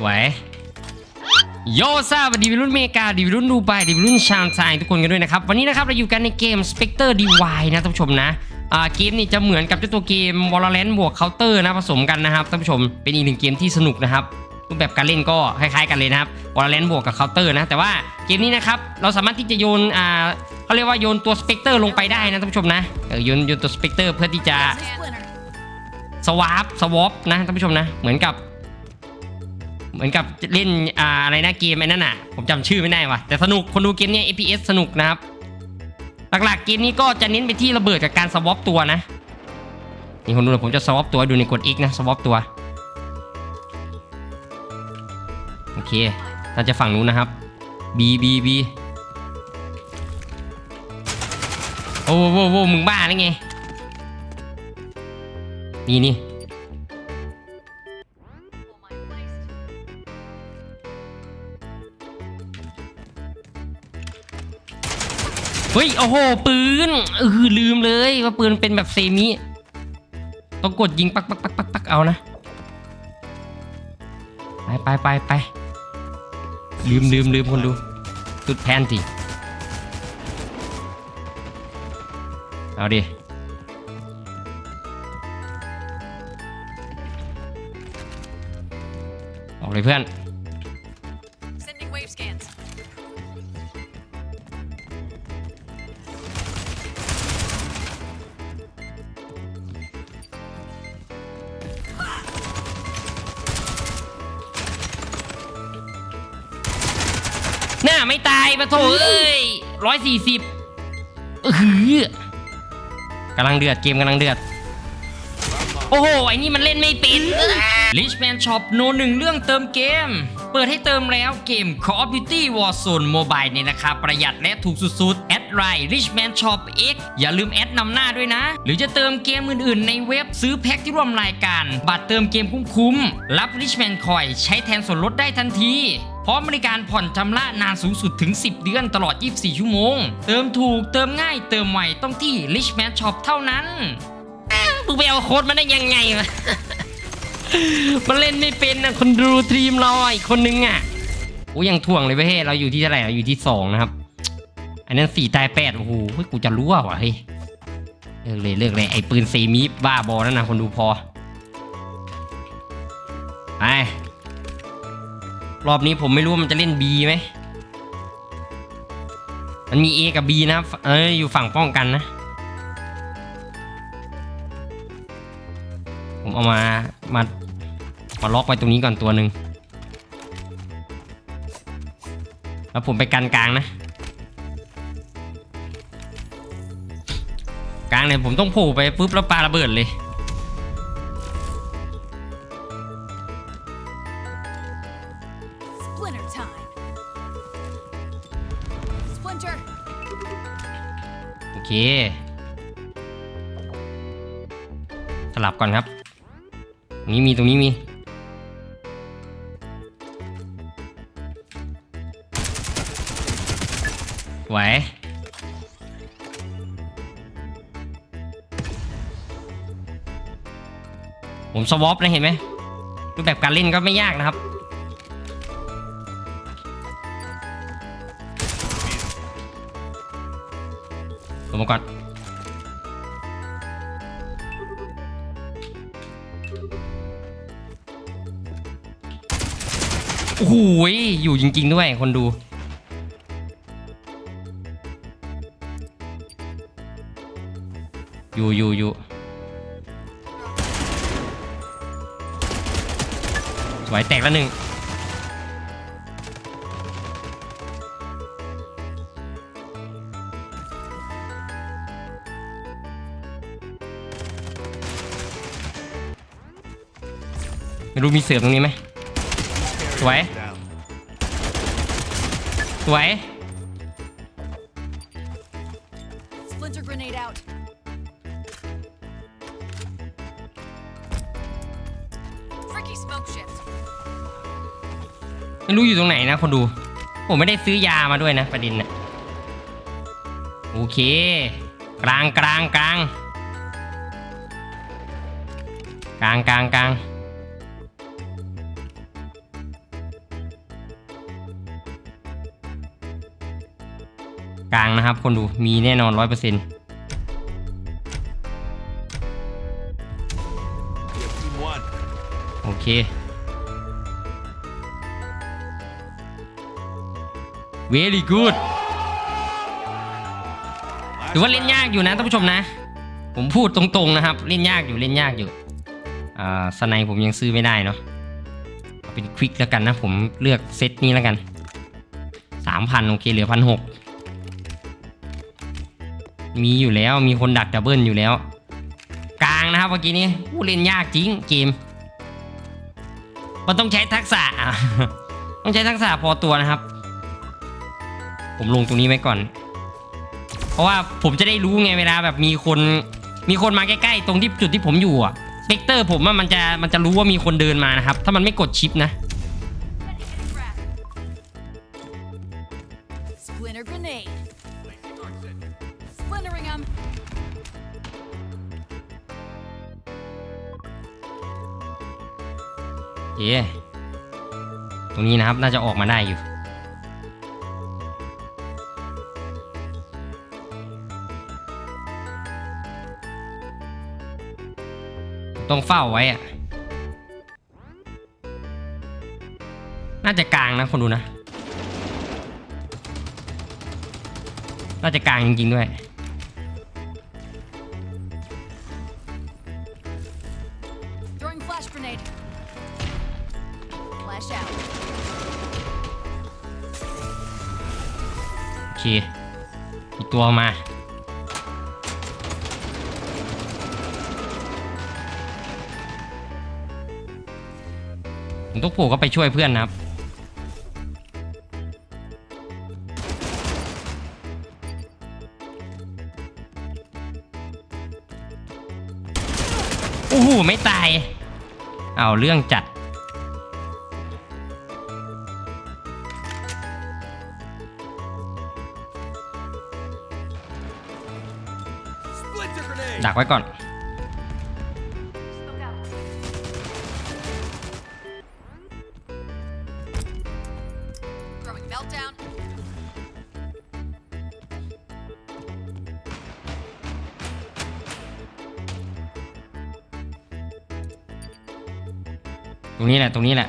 ไหวโยซาสวัสดีวิรุ่นเมกาดีวิรุ่นดูไบดีวิรุ่นชามไซทุกคนกันด้วยนะครับ วันนี้นะครับเราอยู่กันในเกม Spectre DY นะท่านผู้ชมนะอ่าเกมนี้จะเหมือนกับเจ้าตัวเกม Valorant บวก Counter นะผสมกันนะครับท่านผู้ชมเป็นอีกหนึ่งเกมที่สนุกนะครับรูปแบบการเล่นก็คล้ายๆกันเลยนะครับ Valorant บวกกับ Counter นะแต่ว่าเกมนี้นะครับเราสามารถที่จะโยนอ่าเขาเรียกว่าโยนตัว Spectre ลงไปได้นะท่านผู้ชมนะเออโยนโยนตัว Spectre เพื่อที่จะสวาปสวอปนะท่านผู้ชมนะเหมือนกับ เหมือนกับเล่นอ่าอะไรนะเกมไอ้นั่นน่ะ ผมจำชื่อไม่ได้ว่ะแต่สนุกคนดูเกมเนี้ย APS สนุกนะครับ หลักๆเกมนี้ก็จะเน้นไปที่ระเบิดกับการสวอปตัวนะนี่คนดูผมจะสวอปตัวดูในกด X นะสวอปตัวโอเคน่าจะฝั่งนู้นนะครับ B B B โอ้โหโว้โว้มึงบ้าหรือไงนี่นี่ เฮ้ยโอ้โหปืนเออลืมเลยว่าปืนเป็นแบบเซมิต้องกดยิงปักปักปักปักปักเอานะไปไปไปไปลืมลืมลืมคนดูสุดแพนสิเอาดิออกเลยเพื่อน โถเอ้ยร้อยสี่สิบเออกำลังเดือดเกมกำลังเดือด โอ้โห ไอ้นี่มันเล่นไม่เป็น Richman Shop โนหนึ่งเรื่องเติมเกม เปิดให้เติมแล้วเกม Call of Duty Warzone Mobile ในราคาประหยัดและถูกสุดๆ แอดไลน์ Richman Shop X อย่าลืมแอดนำหน้าด้วยนะ หรือจะเติมเกมอื่นๆ ในเว็บซื้อแพ็คที่ร่วมรายการ บัตรเติมเกมคุ้มๆ รับ Richman Coin ใช้แทนส่วนลดได้ทันที พร้อมบริการผ่อนชำระนานสูงสุดถึง 10 เดือนตลอด 24 ชั่วโมง เติมถูกเติมง่ายเติมไวต้องที่ Richman Shop เท่านั้นมึงไปเอาโค้ดมาได้ยังไงวะมันเล่นไม่เป็นนะคนดูทีมเราอะอีกคนนึงอะโอ้ยังถ่วงเลยเว้ยเราอยู่ที่เท่าไหร่เราอยู่ที่สองนะครับ อันนั้นสี่ตายแปดโอ้โหเฮ้ยกูจะรู้ว่ะเฮ้ยเลิกเลยเลิกเลยไอ้ปืนเซมิบ้าบอนั่นนะคนดูพอไป รอบนี้ผมไม่รู้มันจะเล่น B ไหมมันมี A กับ B นะเอ้ยอยู่ฝั่งป้องกันนะ ผมเอามามามาล็อกไว้ตรงนี้ก่อนตัวหนึ่งแล้วผมไปกันกลางนะกลางเนี่ยผมต้องโผล่ไปปุ๊บแล้วปาระเบิดเลย เค สลับก่อนครับ นี้มีตรงนี้มี ไหวผมสวอปนะเห็นไหมรูปแบบการเล่นก็ไม่ยากนะครับ งมาก่อนโอ้โหยอยู่จริง ๆ ด้วยคนดู อยู่อยู่อยู่สวยแตกแล้วหนึ่ง ไม่รู้มีเสือตรงนี้ไหมสวย สวย Splinter grenade out. Freaky smoke shift. ไม่รู้อยู่ตรงไหนนะคนดู ผมไม่ได้ซื้อยามาด้วยนะประเด็นน่ะโอเค กลางกลางกลางกลางกลางกลาง กลางนะครับ คนดูมีแน่นอนร้อยเปอร์เซ็นต์โอเค very good ถือว่าเล่นยากอยู่นะท่านผู้ชมนะ ผมพูดตรงๆนะครับ เล่นยากอยู่เล่นยากอยู่อ่าสไนผมยังซื้อไม่ได้เนาะเอาเป็นควิกแล้วกันนะ ผมเลือกเซตนี้แล้วกันสามพันโอเค เหลือพันหก มีอยู่แล้วมีคนดักดับเบิลอยู่แล้ว กลางนะครับเมื่อกี้นี้ผู้เล่นยากจริงเกม มันต้องใช้ทักษะ ต้องใช้ทักษะพอตัวนะครับ ผมลงตรงนี้ไว้ก่อน เพราะว่าผมจะได้รู้ไงเวลาแบบมีคนมีคนมาใกล้ๆ ตรงที่จุดที่ผมอยู่อะสเปกเตอร์ผมอะมันจะมันจะรู้ว่ามีคนเดินมานะครับ ถ้ามันไม่กดชิปนะ เย้ตรงนี้นะครับน่าจะออกมาได้อยู่ ต้องเฝ้าไว้อะน่าจะกลางนะคนดูนะ น่าจะกลางจริงๆด้วย flash out. โอเค อีกตัวมา ผมต้องผล่ก็ไปช่วยเพื่อนนะครับ โอ้โห ไม่ตาย เอาเรื่องจัด ดักไว้ก่อน Throwing meltdown. ตรงนี้แหละ ตรงนี้แหละ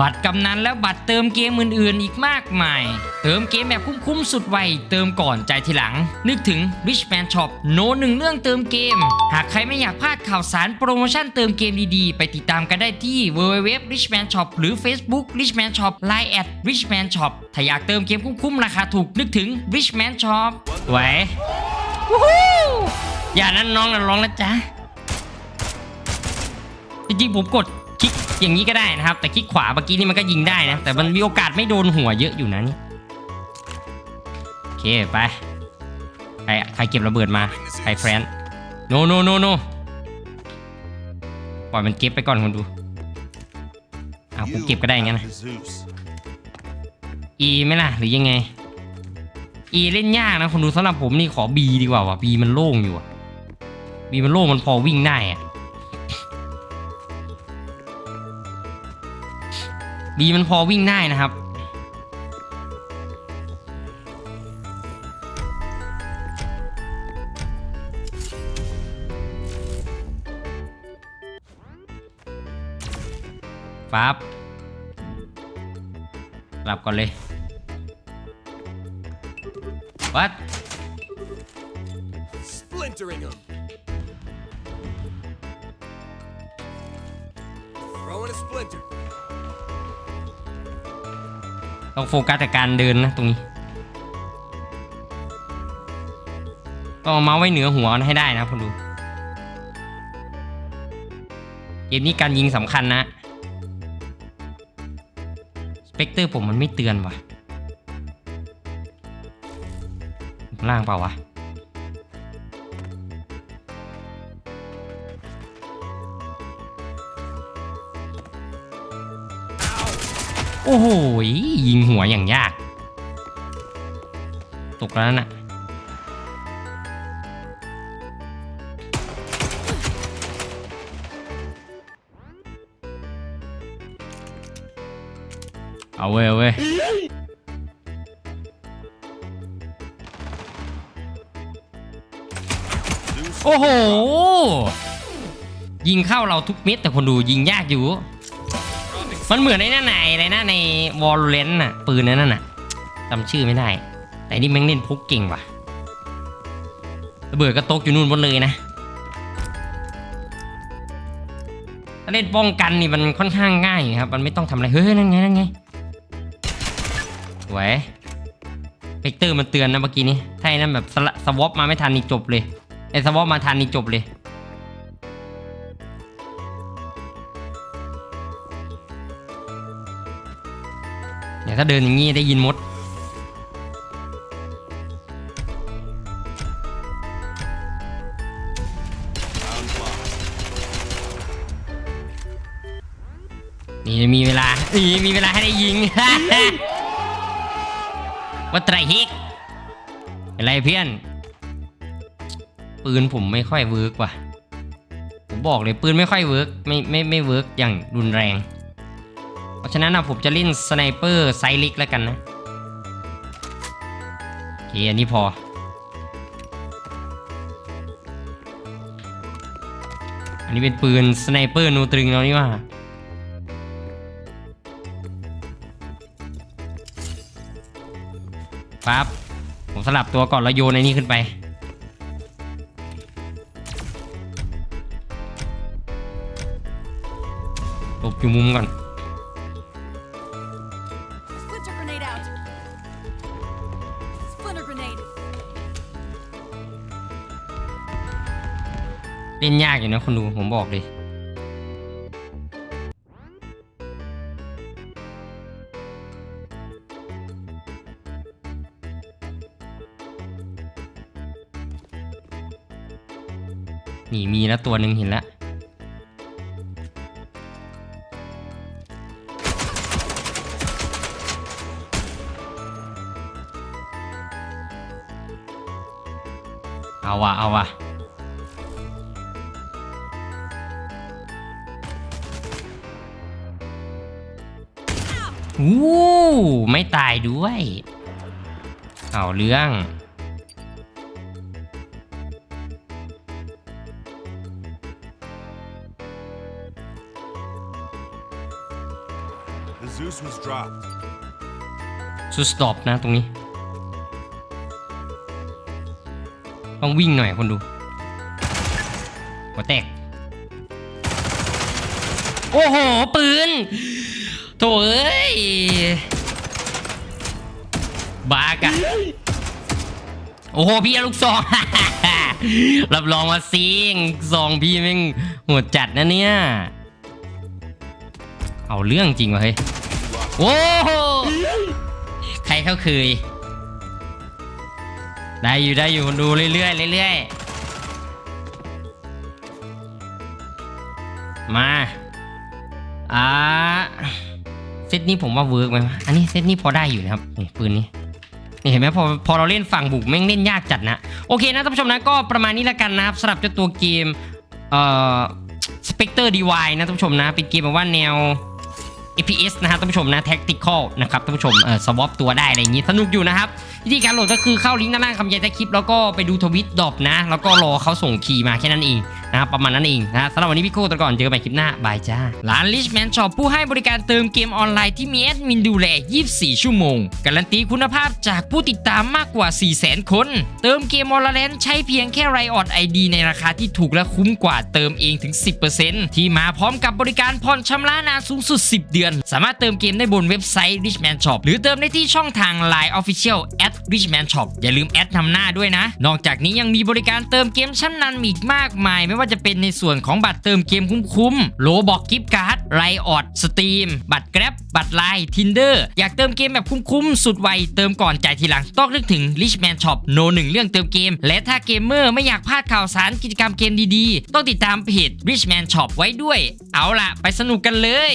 บัตรกำนันและบัตรเติมเกมอื่นๆ อีกมากมาย เติมเกมแบบคุ้มๆสุดไว เติมก่อนใจทีหลัง นึกถึง Richman Shop โนหนึ่งเรื่องเติมเกม หากใครไม่อยากพลาดข่าวสารโปรโมชั่นเติมเกมดีๆ ไปติดตามกันได้ที่ www richman shop หรือ Facebook richman shop line at richman shop ถ้าอยากเติมเกมคุ้มๆราคาถูกนึกถึง richman shop ไว้วู้ฮู้อย่านั้นน้องนะร้องนะจ๊ะจริงๆผมกด คลิกอย่างนี้ก็ได้นะครับ แต่คลิกขวาเมื่อกี้นี่มันก็ยิงได้นะ แต่มันมีโอกาสไม่โดนหัวเยอะอยู่นะนี่โอเคไปใครใครเก็บระเบิดมาใครแฟรนโนโนโนโนปล่อยมันเก็บไปก่อนคนดูอ้าวผมเก็บก็ได้งั้นนะ The Zeus. E ไหมล่ะ หรือยังไง E เล่นยากนะคนดูสำหรับผมนี่ขอ B ดีกว่าว่ะ B มันโล่งอยู่อะ B มันโล่งมันพอวิ่งได้อะ B มันพอวิ่งได้นะครับ ปั๊บหลับก่อนเลย วัด ต้องโฟกัสแต่การเดินนะตรงนี้ ต้องเอาเมาส์ไว้เหนือหัวให้ได้นะคุณดู เกมนี้การยิงสำคัญนะ สเปกเตอร์ผมมันไม่เตือนว่ะข้าล่างเปล่าวะ โอ้โหยิงหัวอย่างยาก ตกแล้วนั่นน่ะเอาเว้ยเอาเว้ยโอ้โห ยิงเข้าเราทุกเม็ดแต่คนดูยิงยากอยู่ มันเหมือนในหน้าไหนในหน้าในวอลเลนน่ะ ปืนนั้นน่ะจำชื่อไม่ได้ แต่นี่แม่งเล่นพกเก่งว่ะระเบิดก็ตกอยู่นู่นหมดเลยนะถ้าเล่นป้องกันนี่มันค่อนข้างง่ายครับ มันไม่ต้องทำอะไร เฮ้ยนั่นไงนั่นไงสวยเฟกเตอร์มันเตือนนะเมื่อกี้นี้ ถ้าไอ้นั่นแบบสละสวอปมาไม่ทันนี่จบเลย ไอ้สวอปมาทันนี่จบเลย ถ้าเดินอย่างงี้ได้ยินมด นี่มีเวลา นี่มีเวลาให้ได้ยิง ว่าไตรฮิกอะไรเพื่อน ปืนผมไม่ค่อยเวิร์กว่ะ ผมบอกเลยปืนไม่ค่อยเวิร์กไม่ไม่ไม่เวิร์กอย่างรุนแรง ฉะนั้นนะผมจะเล่นสไนเปอร์ไซล็กแล้วกันนะโอเคอันนี้พอ อันนี้เป็นปืนสไนเปอร์นูตรึงแล้วนี่ว่าปั๊บผมสลับตัวก่อนแล้วโยนไอ้นี่ขึ้นไป หลบอยู่มุมก่อน เล่นยากอยู่นะคนดูผมบอกเลยนี่มีแล้วตัวหนึ่งเห็นแล้วเอาวะเอาวะ อู้ไม่ตายด้วย เอาเรื่อง The Zeus was dropped. สุดสต็อปนะตรงนี้ ต้องวิ่งหน่อยคนดูหัวแตก โอ้โห ปืน โถเอ้ยบากะโอ้โหพี่เอาลูกซอง รับรองว่าซิงซองพี่แม่งโหดจัดนะเนี่ย เอาเรื่องจริงวะเฮ้ย โอ้โห ใครเขาเคย ได้อยู่ได้อยู่ดูเรื่อยๆเรื่อยๆ มา อ่า ซตนี้ผมว่าเวิร์กไหมอันนี้เซตนี้พอได้อยู่นะครับนี่ปืนนี้นี่เห็นไหมพอพอเราเล่นฝั่งบุกแม่งเล่นยากจัดนะ โอเคนะท่านผู้ชมนะก็ประมาณนี้แล้วกันนะครับสำหรับเจ้าตัวเกมเอ่อ Spectre DY นะท่านผู้ชมนะเป็นเกมแบบว่าแนว FPS นะครับท่านผู้ชมนะ Tactical นะครับท่านผู้ชมเอ่อสวอปตัวได้อะไรอย่างงี้สนุกอยู่นะครับวิธีการโหลดก็คือเข้าลิงก์ด้านล่างคำใหญ่ใต้คลิป แล้วก็ไปดูทวิตดอปนะ แล้วก็รอเขาส่งคีย์มาแค่นั้นเอง นะครับประมาณนั้นเองนะสำหรับวันนี้พี่โก้ตัวก่อนเจอกันใหม่คลิปหน้าบายจ้าร้าน Richman Shop ผู้ให้บริการเติมเกมออนไลน์ที่มีแอดมินดูแล 24 ชั่วโมง การันตีคุณภาพจากผู้ติดตามมากกว่า 400,000 คน เติมเกมออนไลน์ใช้เพียงแค่ไรออดไอดีในราคาที่ถูกและคุ้มกว่าเติมเองถึง 10%ที่มาพร้อมกับบริการผ่อนชำระนานสูงสุด 10 เดือน สามารถเติมเกมได้บนเว็บไซต์ Richman Shop หรือเติมได้ที่ช่องทาง Line Official at Richman Shop อย่าลืมแอดนำหน้าด้วยนะ นอกจากนี้ยังมีบริการเติมเกมชั้นนำอีกมากมายไม่ว่าว่าจะเป็นในส่วนของบัตรเติมเกมคุ้มๆโลบอกกิฟต์การ์ดไรออดสตรีมบัตรแกร็บบัตรไลน์ทินเดอร์อยากเติมเกมแบบคุ้มๆสุดไวเติมก่อนจ่ายทีหลังต้องนึกถึง Richman Shop โนหนึ่งเรื่องเติมเกม และถ้าเกมเมอร์ไม่อยากพลาดข่าวสารกิจกรรมเกมดีๆ ต้องติดตามเพจ Richman Shop ไว้ด้วย เอาล่ะ ไปสนุกกันเลย